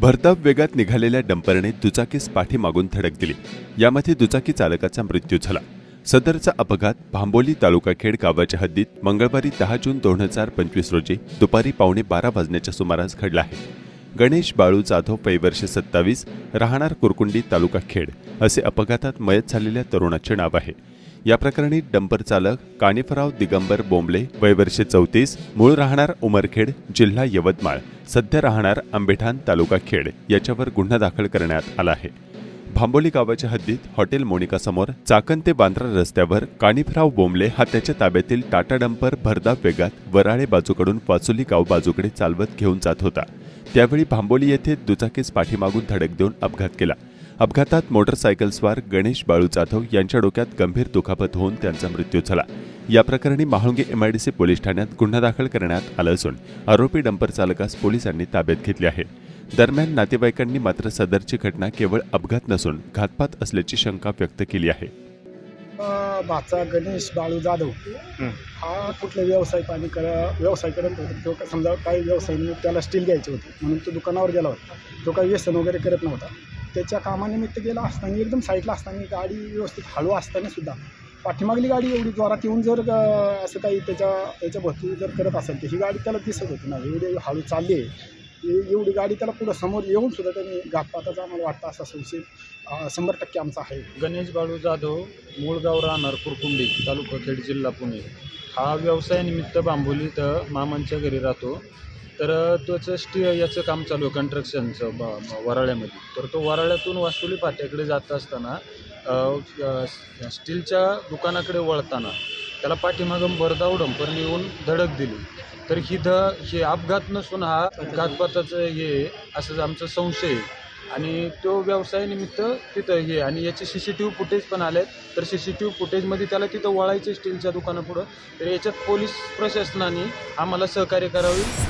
भरधाव वेगात निघालेल्या डंपरने दुचाकीस पाठीमागून धडक दिली. यामध्ये दुचाकी चालकाचा मृत्यू झाला. सदरचा अपघात भांबोली तालुका खेड गावाच्या हद्दीत मंगळवारी दहा जून दोन हजार पंचवीस रोजी दुपारी पावणे बारा वाजण्याच्या सुमारास घडला आहे. गणेश बाळू जाधव वय वर्ष सत्तावीस राहणार कुरकुंडी तालुका खेड असे अपघातात मयत झालेल्या तरुणाचे नाव आहे. या प्रकरणी डंपर चालक कानिफराव दिगंबर बोंबले वय वर्षे चौतीस मूळ राहणार उमरखेड जिल्हा यवतमाळ सध्या राहणार आंबेठाण तालुका खेड याच्यावर गुन्हा दाखल करण्यात आला आहे. भांबोली गावाच्या हद्दीत हॉटेल मोनिकासमोर चाकण ते बांद्रा रस्त्यावर कानिफराव बोंबले हा त्याच्या ताब्यातील टाटा डंपर भरधाव वेगात वराळे बाजूकडून वाचोली गाव बाजूकडे चालवत घेऊन जात होता. त्यावेळी भांबोली येथे दुचाकीस पाठीमागून धडक देऊन अपघात केला. अपघातात मोटरसायकलस्वार गणेश बाळू जाधव यांच्या डोक्यात गंभीर दुखापत होऊन त्यांचा मृत्यू झाला. या प्रकरणी महाळुंगे एमआयडीसी पोलीस ठाण्यात गुन्हा दाखल करण्यात आला असून आरोपी डंपर चालकास पोलिसांनी ताब्यात घेतले आहे. दरम्यान नातेवाईकांनी मात्र सदरची घटना केवळ अपघात नसून घातपात असल्याची शंका व्यक्त केली आहे. भाचा गणेश बाळू जाधव हा. कुठला व्यवसाय पाणी कर व्यवसाय करत होता. तो समजा काही व्यवसाय त्याला स्टील घ्यायचे होते. म्हणून तो दुकानावर गेला होता. तो काही व्यसन वगैरे करत नव्हता. त्याच्या कामानिमित्त गेला असताना एकदम साईडला असताना गाडी व्यवस्थित हळू असताना सुद्धा. पाठीमागली गाडी एवढी जोरात येऊन जर असं काही त्याच्या त्याच्या भरती जर करत असेल तर ही गाडी त्याला दिसत होती ना. एवढी हळू चालली आहे. एवढी गाडी त्याला पुढं समोर येऊन सुद्धा त्याने घातपाताचा आम्हाला वाटतं असा संशय शंभर टक्के आमचा आहे. गणेश बाळू जाधव मूळगाव राहणार कुरकुंडी तालुका खेड जिल्हा पुणे. हा व्यवसायानिमित्त बांबोलीत मामांच्या घरी राहतो. तर त्याचं स्टी याचं काम चालू आहे कन्स्ट्रक्शनचं ब वराळ्यामध्ये. तर तो वराळ्यातून वासुली फाट्याकडे जात असताना स्टीलच्या दुकानाकडे वळताना त्याला पाठीमागं भरधाव डंपरने येऊन धडक दिली. तर ही ध हे अपघात नसून हा घातपाताचं हे असं आमचं संशय आहे. आणि तो व्यवसायानिमित्त तिथं हे आणि याचे C C T V footage पण आले तर सी सी टी व्ही फुटेजमध्ये त्याला तिथं वळायचे स्टीलच्या दुकानापुढं. तर याच्यात पोलीस प्रशासनाने आम्हाला सहकार्य करावे.